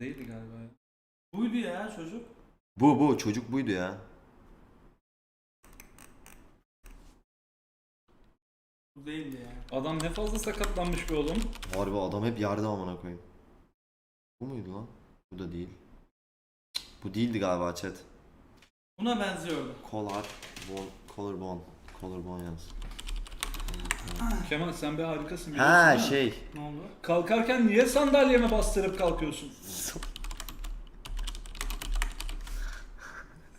Değildi galiba ya. Buydu ya çocuk. Bu bu çocuk buydu ya. Bu değildi ya. Adam ne fazla sakatlanmış be oğlum. Harbi adam hep yerde amına koyayım. Bu muydu lan? Bu da değil. Bu değildi galiba chat. Buna benziyordu. Collar, bone, collarbone. Collarbone yalnız. Kemal sen bir harikasın. Ha değil mi? şey. Ne oldu? Kalkarken niye sandalyeme bastırıp kalkıyorsun?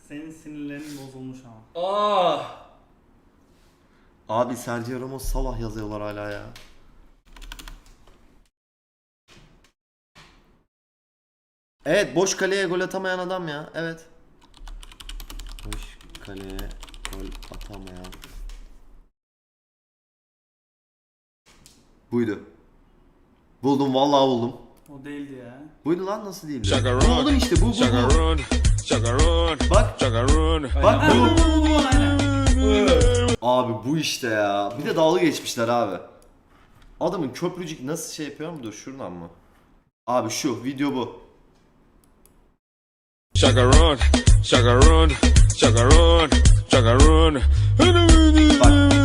Senin sinirlerin bozulmuş ama. Ah! Abi Sergio Ramos Salah yazıyorlar hala ya. Evet boş kaleye gol atamayan adam ya. Evet. Boş kaleye gol atamayan. Buydu. Buldum vallahi buldum. O değildi ya. Buydu lan nasıl? Chakarron. Bu oğlum işte bu bu bu. Bak bak bu. Bu bu bu aynen. Abi bu işte ya. Bir de dalga geçmişler abi. Adamın köprücük nasıl şey yapıyor mu? Dur şuradan mı? Abi şu video bu. Chakarron, chakarron, chakarron, chakarron. Bak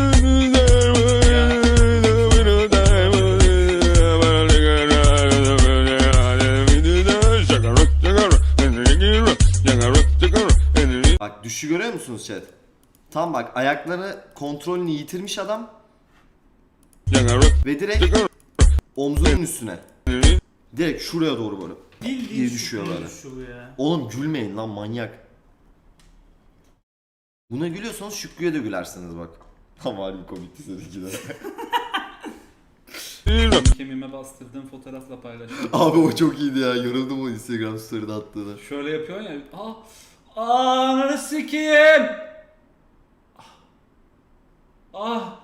düşü görüyor musunuz chat? Tam bak ayakları kontrolünü yitirmiş adam ve direkt omzunun üstüne. Direkt şuraya doğru böyle. Bildiğin diye düşüyor böyle. Şu bu ya. Oğlum gülmeyin lan manyak. Buna gülüyorsanız Şükrü'ye de gülersiniz bak. Tam harbi komikti seninki de. Kemiğime bastırdığım fotoğrafla paylaştım. Abi o çok iyiydi ya. Yoruldım o Instagram story'de attığına. Şöyle yapıyorsun ya. Ah! Ah! Ananı sikeyim! Ah! Ah!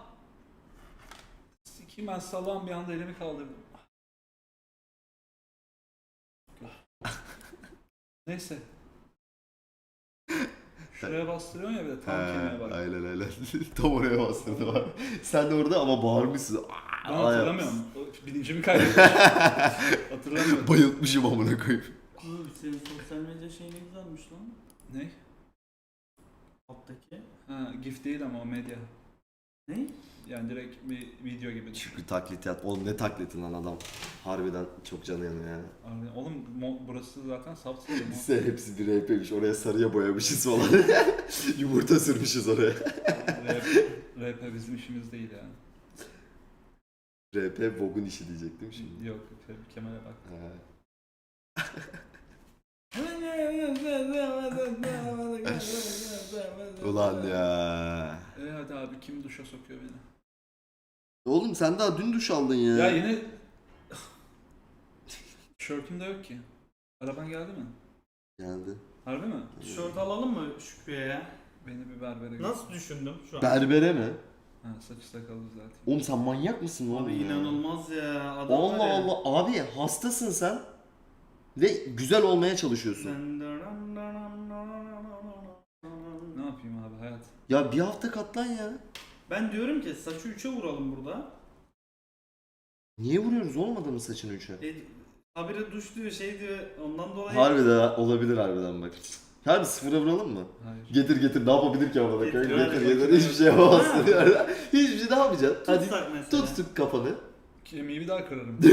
Sikeyim ben salağım bir anda elimi kaldırdım. Ah. Neyse. Şuraya bastırıyorsun ya bir de tam kemiğe bak. aynen aynen. Tam oraya bastırdım abi. Sen de orada ama bağırmışsın. Ben Aa, hatırlamıyorum. Bilincimi kaybetmişim. Hatırlamıyorum. Bayıltmışım amına koyayım. Bu senin sosyal medya şey ne güzelmiş lan. Ne? Alttaki. Ha, GIF değil ama o medya. Ne? Yani direkt bir video gibi. düşün. Şükrü taklit yap. Oğlum ne taklidi lan adam. Harbiden çok canı yanıyor yani. Abi, Oğlum mo- burası zaten mo- Lise hepsi bir RP'miş. Oraya sarıya boyamışız falan. Yumurta sürmüşüz oraya. rap, rap bizim işimiz değil yani. RP Vogue'un işi diyecektim şimdi. Yok Ke- Kemal'e bak. Ha. Ulan ya. E hadi abi kim duşa sokuyor beni? Oğlum sen daha dün duş aldın ya. Ya yine... Tişörtüm de yok ki. Araban geldi mi? Geldi. Harbi mi? Tişört alalım mı Şükrü'ye ya? Beni bir berbere götür. Nasıl düşündüm şu an? Berbere mi? Ha saçı sakalı zaten. Oğlum sen manyak mısın oğlum Abi ya? inanılmaz ya. Adam var Allah ya. Allah. Abi hastasın sen. Ve güzel olmaya çalışıyorsun. Ne yapayım abi hayat? Ya bir hafta katlan ya. Ben diyorum ki saçı 3'e vuralım burada. Niye vuruyoruz oğlum adamın saçını üçe? E, habire duş diyor şey diyor ondan dolayı. Harbiden olabilir harbiden bak. Harbi sıfıra vuralım mı? Hayır. Getir getir ne yapabilir ki amına Getir, koyayım? hadi Getir getir bakayım. hiçbir şey yapamazsın. Hiçbir şey ne yapacaksın? Hadi Tutsak mesela. tut tut kafanı. Kemiği bir daha kırarım.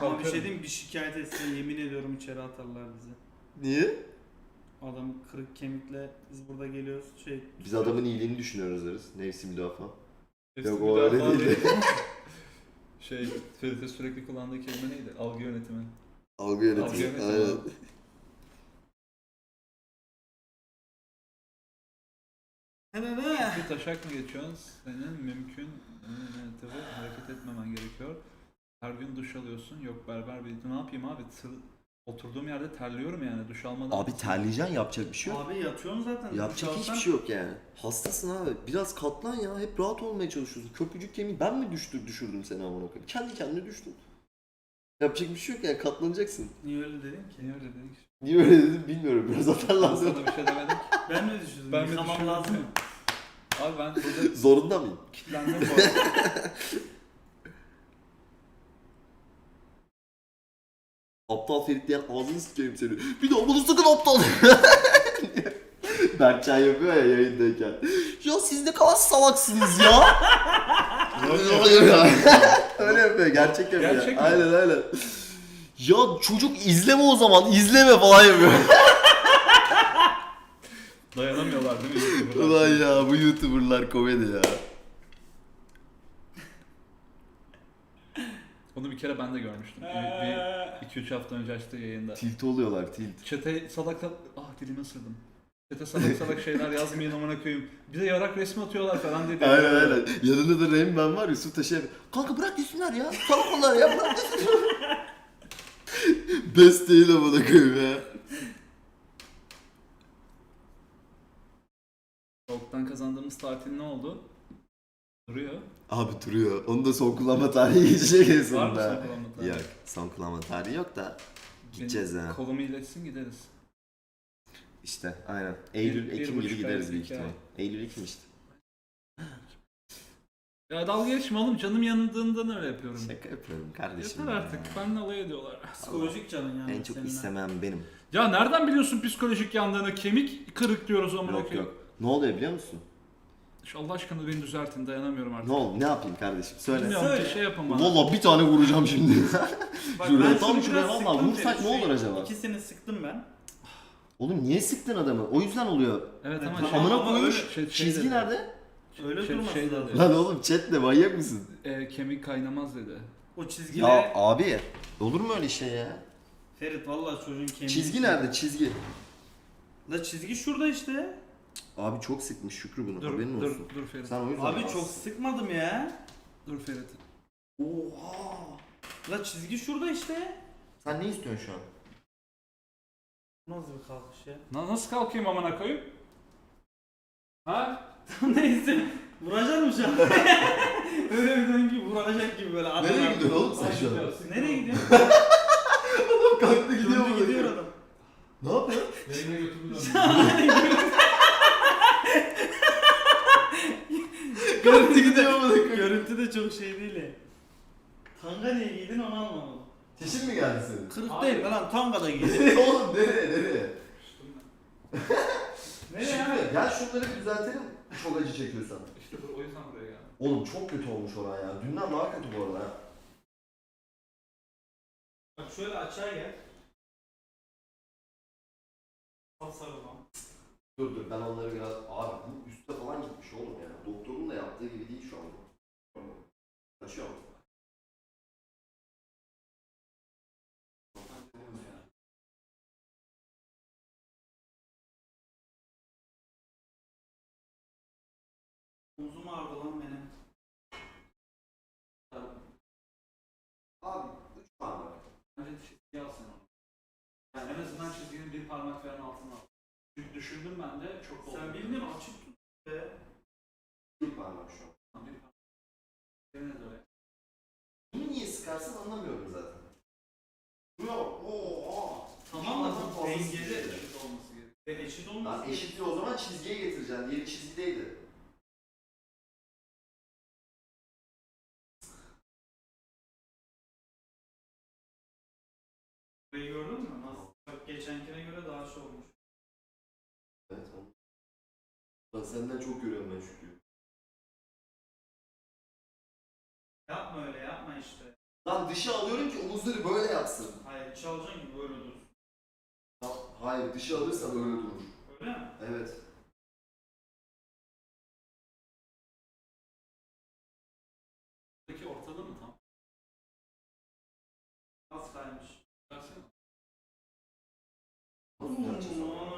Ama bir şey diyeyim bir şikayet etse yemin ediyorum içeri atarlar bizi. Niye? Adam kırık kemikle biz burada geliyoruz şey. Biz adamın iyiliğini düşünüyoruz deriz. Nefsi müdafaa. Yok, bir o öyle değil. şey, Ferit'e sürekli kullandığı kelime neydi? Algı yönetimi. Algı Algı yönetimi. yönetimi. Aynen. Bir taşak mı geçiyorsun? Senin mümkün tabi hareket etmemen gerekiyor. Her gün duş alıyorsun. Yok berber bir ne yapayım abi? Tır- oturduğum yerde terliyorum yani duş almadan. Abi terleyeceksin yapacak bir şey yok. Abi yatıyorsun zaten. Yapacak Duş hiçbir alsan- şey yok yani. Hastasın abi. Biraz katlan ya. Hep rahat olmaya çalışıyorsun. Köprücük kemiği ben mi düştür düşürdüm seni amına koyayım? Kendi kendine düştün. Yapacak bir şey yok yani katlanacaksın. Niye öyle dedin ki? Niye öyle dedik? Niye öyle dedim bilmiyorum. Biraz atarlandım. sana bir şey demedim. Ben mi düşündüm? Ben mi düşündüm? lazım mı? Abi ben burada Zorunda mıyım? kilitlendim bu arada. Aptal Ferit diyen ağzını sikeyim seni. Bir daha bunu sakın aptal. Berkcan yapıyor ya yayındayken. Ya siz ne kadar salaksınız ya. Öyle yapıyor. Gerçek yapıyor. Gerçek mi? aynen aynen. Ya çocuk izleme o zaman. izleme falan yapıyor. Dayanamıyorlar değil mi? Ulan ya bu YouTuber'lar komedi ya. Onu bir kere ben de görmüştüm. Bir, bir 2-3 hafta önce açtığı yayında. Tilt oluyorlar tilt. Çete salak salak... Ah dilimi ısırdım. Çete salak salak şeyler yazmayın amına koyayım. Bir de yarak resmi atıyorlar falan dedi. Aynen aynen. Yanında da Rain Man var Yusuf Taşer. Kanka bırak desinler ya. Salak onlar ya bırak desinler. Best değil amına koyayım ya. Soğuktan kazandığımız tatil ne oldu? Duruyor. Abi duruyor. Onun da son kullanma tarihi geçecek en Var mı sonunda. son kullanma tarihi? Yok. Son kullanma tarihi yok da. Gideceğiz Benim ha. Kolumu iletsin gideriz. İşte aynen. Eylül, Bir- bir Ekim buçuk gibi gideriz büyük iki ihtimal. Eylül, Ekim işte. Ya dalga geçme oğlum canım yanındığından öyle yapıyorum. Şaka yapıyorum kardeşim. Yeter ya. artık. Benimle alay ediyorlar. Psikolojik canın yani. En çok seninle. istemeyen benim. Ya nereden biliyorsun psikolojik yandığını? Kemik kırık diyoruz amına Yok koyayım. yok. Ne oluyor biliyor musun? Şu Allah aşkına beni düzeltin dayanamıyorum artık. Ne oldu? Ne yapayım kardeşim? Söyle. Bilmiyorum Söyle. bir şey yapın bana. Valla bir tane vuracağım şimdi. Bak Şuraya, ben tam şunu şuraya biraz valla sıktım vursak ne olur Şu acaba? İkisini sıktım ben. Oğlum niye sıktın adamı? O yüzden oluyor. Evet ama Tamam, şey, Amına ama koymuş. öyle- şey- şey Çizgi dedi. nerede? Öyle Şey- durması şey dedi. Lan oğlum chatle manyak mısın? e, kemik kaynamaz dedi. O çizgiyle... Ya abi olur mu öyle şey ya? Ferit vallahi çocuğun kemiği. Çizgi nerede çizgi? La çizgi şurada işte. Abi çok sıkmış Şükrü bunu Dur haberin dur olsun. dur Ferit. Sen o yüzden Abi rahatsın. çok sıkmadım ya. Dur Ferit. Oha. La çizgi şurada işte. Sen ne istiyorsun şu an? Nasıl bir kalkış ya? Na, nasıl kalkayım amına koyayım? Ha? Neyse. Vuracak mı şu an? Öyle bir dön ki vuracak gibi böyle. adam- Nereye gidiyorsun oğlum sen şu an? Nereye gidiyorsun? Adam kalktı gidiyor Döndü gidiyor adam. Ne yapıyor? Yayına götürdü kalktı gidiyor mu? Görüntü de çok şey değil ya. Tanga niye giydin onu anlamadım. Teşin mi geldi senin? Kırık Abi. değil lan tanga da giydin. Oğlum nereye nereye? Nereye? Şükrü gel şunları bir düzeltelim. Çok acı çekiyorsan. İşte bu, o yüzden buraya geldim. Oğlum çok kötü olmuş oran ya. Dünden daha kötü bu arada ha. Bak şöyle açığa gel. Lan. Dur dur ben onları biraz... Abi bu üstte falan gitmiş oğlum ya. Doktorun da yaptığı gibi değil şu an. Taşıyor mu? Omzum ağrıdı lan benim. Abi üç parmak. Bence çizgi al sen onu. Yani en azından çizginin bir parmak falan altına al. Düşündüm ben de çok oldu. Sen bildin açık tut be. Bir parmak şu an. Bir parmak. Senin de öyle. Bunu niye sıkarsan anlamıyorum zaten. Şuraya bak. Oo, Tamam da bu sıkıştı. Eşit olması gerekiyor. E, eşit Lan olmaz. eşitliği o zaman çizgiye getireceksin. Diğeri çizgideydi. Burayı gördün mü? Nasıl? Geçenkine göre daha şey olmuş. Lan senden çok görüyorum ben Şükrü. Yapma öyle yapma işte. Lan dışı alıyorum ki omuzları böyle yapsın. Hayır içi alacaksın gibi böyle dur. Lan, hayır dışı alırsan öyle durur. Öyle mi? Evet. Peki ortada mı tam? Az kaymış. Versene. Nasıl yapacağız ama?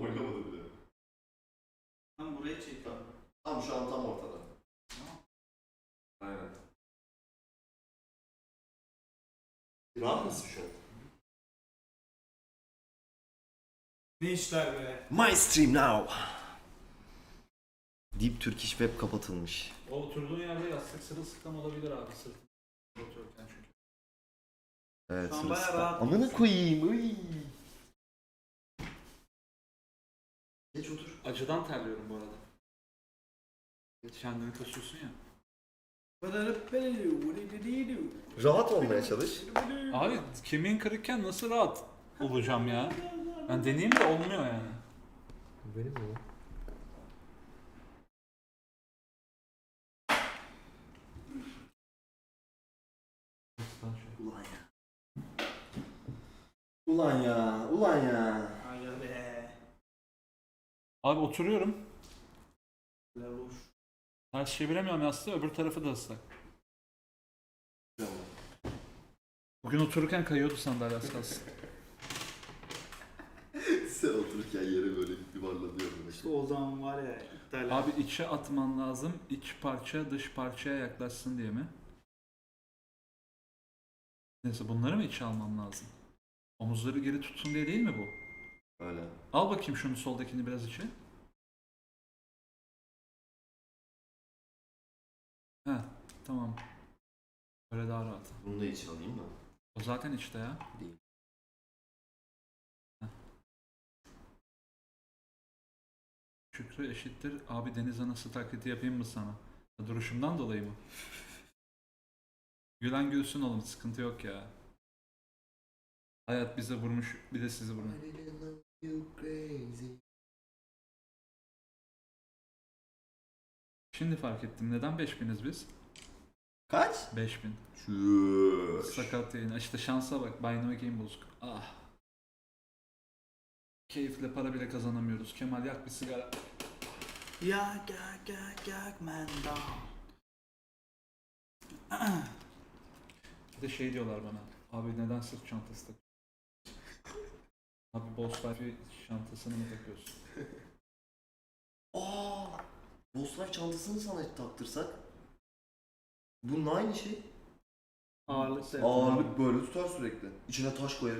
Oynamadı bile. Tam burayı çek. Tam şu an tam ortada. Aynen. Rahat mısın şu an? Ne işler be? My stream now. Deep Turkish Web kapatılmış. O oturduğun yerde yastık sırılsıklam olabilir abi sırtın. Otururken çünkü. Evet, Şu an bayağı rahat Amına koyayım. Uy. Geç otur. Acıdan terliyorum bu arada. Kendini kasıyorsun ya. Rahat olmaya çalış. Abi kemiğin kırıkken nasıl rahat olacağım ya? Ben deneyeyim de olmuyor yani. Benim mi? Ulan ya. Ulan ya. Abi oturuyorum. Lavuş. Ters çeviremiyorum yastığı öbür tarafı da ıslak. Bugün otururken kayıyordu sandalye az kalsın. Sen otururken yere böyle yuvarlanıyor. İşte o zaman var ya iptal. Abi içe atman lazım. iç parça dış parçaya yaklaşsın diye mi? Neyse bunları mı içe almam lazım? Omuzları geri tutsun diye değil mi bu? Öyle. Al bakayım şunu soldakini biraz içe. He tamam. Böyle daha rahat. Bunu da içe alayım da. O zaten içte ya. Değil. Heh. Şükrü eşittir. Abi deniz anası taklidi yapayım mı sana? Duruşumdan dolayı mı? Gülen gülsün oğlum sıkıntı yok ya. Hayat bize vurmuş bir de sizi vurmuş. Şimdi fark ettim. Neden 5000'iz biz? Kaç? 5000. Şu. Sakat yayın. İşte şansa bak. Buy No Game bozuk. Ah. Keyifle para bile kazanamıyoruz. Kemal yak bir sigara. Yak yak yak yak man down. Bir de şey diyorlar bana. Abi neden sırt çantası tak? Abi Boss Life çantasını mı takıyorsun? Boss çantasını sana taktırsak. Bunun aynı şey. Ağırlık da Ağırlık böyle tutar sürekli. İçine taş koyarız.